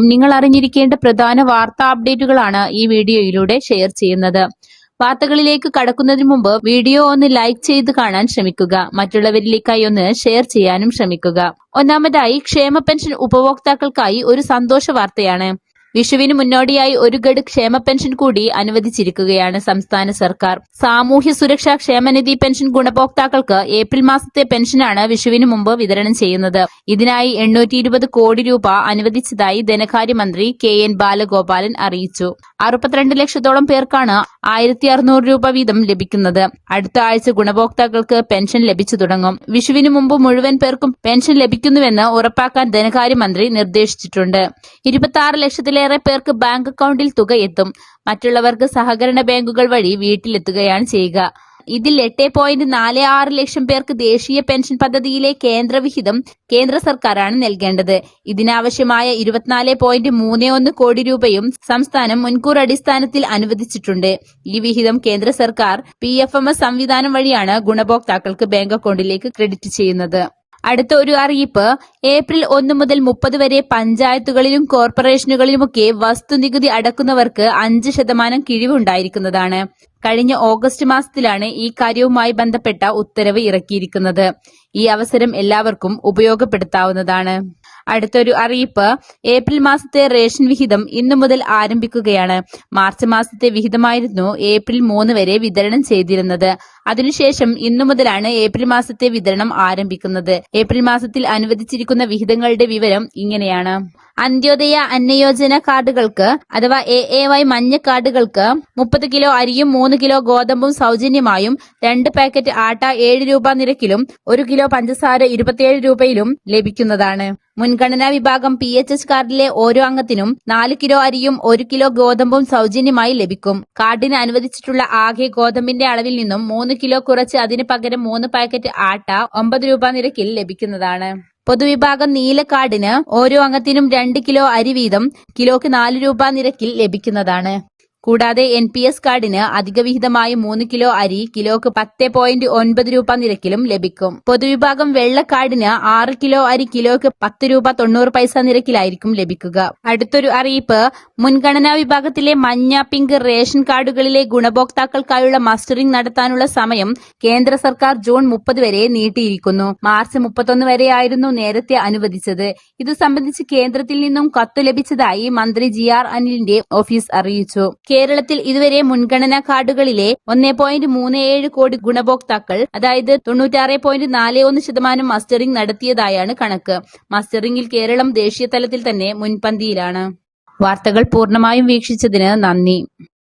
നിന്നും നിങ്ങൾ അറിഞ്ഞിരിക്കേണ്ട പ്രധാന വാർത്താ അപ്ഡേറ്റുകളാണ് ഈ വീഡിയോയിലൂടെ ഷെയർ ചെയ്യുന്നത്. വാർത്തകളിലേക്ക് കടക്കുന്നതിന് മുമ്പ് വീഡിയോ ഒന്ന് ലൈക്ക് ചെയ്ത് കാണാൻ ശ്രമിക്കുക. മറ്റുള്ളവരിലേക്കായി ഒന്ന് ഷെയർ ചെയ്യാനും ശ്രമിക്കുക. ഒന്നാമതായി ക്ഷേമ പെൻഷൻ ഉപഭോക്താക്കൾക്കായി ഒരു സന്തോഷ വാർത്തയാണ്. വിഷുവിന് മുന്നോടിയായി ഒരു ഗഡ് ക്ഷേമ പെൻഷൻ കൂടി അനുവദിച്ചിരിക്കുകയാണ് സംസ്ഥാന സർക്കാർ. സാമൂഹ്യ സുരക്ഷാ ക്ഷേമനിധി പെൻഷൻ ഗുണഭോക്താക്കൾക്ക് ഏപ്രിൽ മാസത്തെ പെൻഷനാണ് വിഷുവിന് മുമ്പ് വിതരണം ചെയ്യുന്നത്. ഇതിനായി എണ്ണൂറ്റി കോടി രൂപ അനുവദിച്ചതായി ധനകാര്യമന്ത്രി കെ എൻ ബാലഗോപാലൻ അറിയിച്ചു. അറുപത്തിരണ്ട് ലക്ഷത്തോളം പേർക്കാണ് ആയിരത്തി അറുന്നൂറ് രൂപ വീതം ലഭിക്കുന്നത്. അടുത്ത ആഴ്ച ഗുണഭോക്താക്കൾക്ക് പെൻഷൻ ലഭിച്ചു തുടങ്ങും. വിഷുവിന് മുമ്പ് മുഴുവൻ പേർക്കും പെൻഷൻ ലഭിക്കുന്നുവെന്ന് ഉറപ്പാക്കാൻ ധനകാര്യമന്ത്രി നിർദ്ദേശിച്ചിട്ടുണ്ട്. ഇരുപത്തി ആറ് ലക്ഷത്തിലേറെ പേർക്ക് ബാങ്ക് അക്കൗണ്ടിൽ തുക എത്തും. മറ്റുള്ളവർക്ക് സഹകരണ ബാങ്കുകൾ വഴി വീട്ടിലെത്തുകയാണ് ചെയ്യുക. ഇതിൽ എട്ട് പോയിന്റ് നാല് ആറ് ലക്ഷം പേർക്ക് ദേശീയ പെൻഷൻ പദ്ധതിയിലെ കേന്ദ്രവിഹിതം കേന്ദ്ര സർക്കാരാണ് നൽകേണ്ടത്. ഇതിനാവശ്യമായ ഇരുപത്തിനാല് പോയിന്റ് മൂന്ന് ഒന്ന് കോടി രൂപയും സംസ്ഥാനം മുൻകൂർ അടിസ്ഥാനത്തിൽ അനുവദിച്ചിട്ടുണ്ട്. ഈ വിഹിതം കേന്ദ്ര സർക്കാർ പി എഫ് എം എസ് സംവിധാനം വഴിയാണ് ഗുണഭോക്താക്കൾക്ക് ബാങ്ക് അക്കൗണ്ടിലേക്ക് ക്രെഡിറ്റ് ചെയ്യുന്നത്. അടുത്ത ഒരു അറിയിപ്പ് ഏപ്രിൽ ഒന്ന് മുതൽ മുപ്പത് വരെ പഞ്ചായത്തുകളിലും കോർപ്പറേഷനുകളിലുമൊക്കെ വസ്തുനികുതി അടക്കുന്നവർക്ക് അഞ്ച് ശതമാനം കിഴിവുണ്ടായിരിക്കുന്നതാണ്. കഴിഞ്ഞ ഓഗസ്റ്റ് മാസത്തിലാണ് ഈ കാര്യവുമായി ബന്ധപ്പെട്ട ഉത്തരവ് ഇറക്കിയിരിക്കുന്നത്. ഈ അവസരം എല്ലാവർക്കും ഉപയോഗപ്പെടുത്താവുന്നതാണ്. അടുത്തൊരു അറിയിപ്പ്. ഏപ്രിൽ മാസത്തെ റേഷൻ വിഹിതം ഇന്നു മുതൽ ആരംഭിക്കുകയാണ്. മാർച്ച് മാസത്തെ വിഹിതമായിരുന്നു ഏപ്രിൽ മൂന്ന് വരെ വിതരണം ചെയ്തിരുന്നത്. അതിനുശേഷം ഇന്നു മുതലാണ് ഏപ്രിൽ മാസത്തെ വിതരണം ആരംഭിക്കുന്നത്. ഏപ്രിൽ മാസത്തിൽ അനുവദിച്ചിരിക്കുന്ന വിഹിതങ്ങളുടെ വിവരം ഇങ്ങനെയാണ്. അന്ത്യോദയ അന്നയോജന കാർഡുകൾക്ക് അഥവാ എ എ വൈ മഞ്ഞ കാർഡുകൾക്ക് മുപ്പത് കിലോ അരിയും മൂന്ന് കിലോ ഗോതമ്പും സൗജന്യമായും രണ്ട് പാക്കറ്റ് ആട്ട ഏഴ് രൂപ നിരക്കിലും ഒരു കിലോ പഞ്ചസാര ഇരുപത്തിയേഴ് രൂപയിലും ലഭിക്കുന്നതാണ്. മുൻഗണനാ വിഭാഗം പി എച്ച് എസ് കാർഡിലെ ഓരോ അംഗത്തിനും നാല് കിലോ അരിയും ഒരു കിലോ ഗോതമ്പും സൗജന്യമായി ലഭിക്കും. കാർഡിന് അനുവദിച്ചിട്ടുള്ള ആകെ ഗോതമ്പിന്റെ അളവിൽ നിന്നും മൂന്ന് കിലോ കുറച്ച് അതിന് പകരം മൂന്ന് പാക്കറ്റ് ആട്ട ഒമ്പത് രൂപ നിരക്കിൽ ലഭിക്കുന്നതാണ്. പൊതുവിഭാഗം നീല കാർഡിന് ഓരോ അംഗത്തിനും രണ്ട് കിലോ അരി വീതം കിലോക്ക് നാല് രൂപ നിരക്കിൽ ലഭിക്കുന്നതാണ്. കൂടാതെ എൻ പി എസ് കാർഡിന് അധിക വിഹിതമായി മൂന്ന് കിലോ അരി കിലോക്ക് പത്ത് പോയിന്റ് ഒൻപത് രൂപ നിരക്കിലും ലഭിക്കും. പൊതുവിഭാഗം വെള്ള കാർഡിന് ആറ് കിലോ അരി കിലോക്ക് പത്ത് രൂപ തൊണ്ണൂറ് പൈസ നിരക്കിലായിരിക്കും ലഭിക്കുക. അടുത്തൊരു അറിയിപ്പ് മുൻഗണനാ വിഭാഗത്തിലെ മഞ്ഞ പിങ്ക് റേഷൻ കാർഡുകളിലെ ഗുണഭോക്താക്കൾക്കായുള്ള മസ്റ്ററിംഗ് നടത്താനുള്ള സമയം കേന്ദ്ര സർക്കാർ ജൂൺ മുപ്പത് വരെ നീട്ടിയിരിക്കുന്നു. മാർച്ച് മുപ്പത്തൊന്ന് വരെയായിരുന്നു നേരത്തെ അനുവദിച്ചത്. ഇത് സംബന്ധിച്ച് കേന്ദ്രത്തിൽ നിന്നും കത്തു ലഭിച്ചതായി മന്ത്രി ജി ആർ അനിലിന്റെ ഓഫീസ് അറിയിച്ചു. കേരളത്തിൽ ഇതുവരെ മുൻഗണനാ കാർഡുകളിലെ ഒന്നേ പോയിന്റ് മൂന്ന് ഏഴ് കോടി ഗുണഭോക്താക്കൾ അതായത് തൊണ്ണൂറ്റാറ് പോയിന്റ് നാല് ഒന്ന് ശതമാനം മസ്റ്ററിംഗ് നടത്തിയതായാണ് കണക്ക്. മസ്റ്ററിംഗിൽ കേരളം ദേശീയ തലത്തിൽ തന്നെ മുൻപന്തിയിലാണ്. വാർത്തകൾ പൂർണമായും വീക്ഷിച്ചതിന് നന്ദി.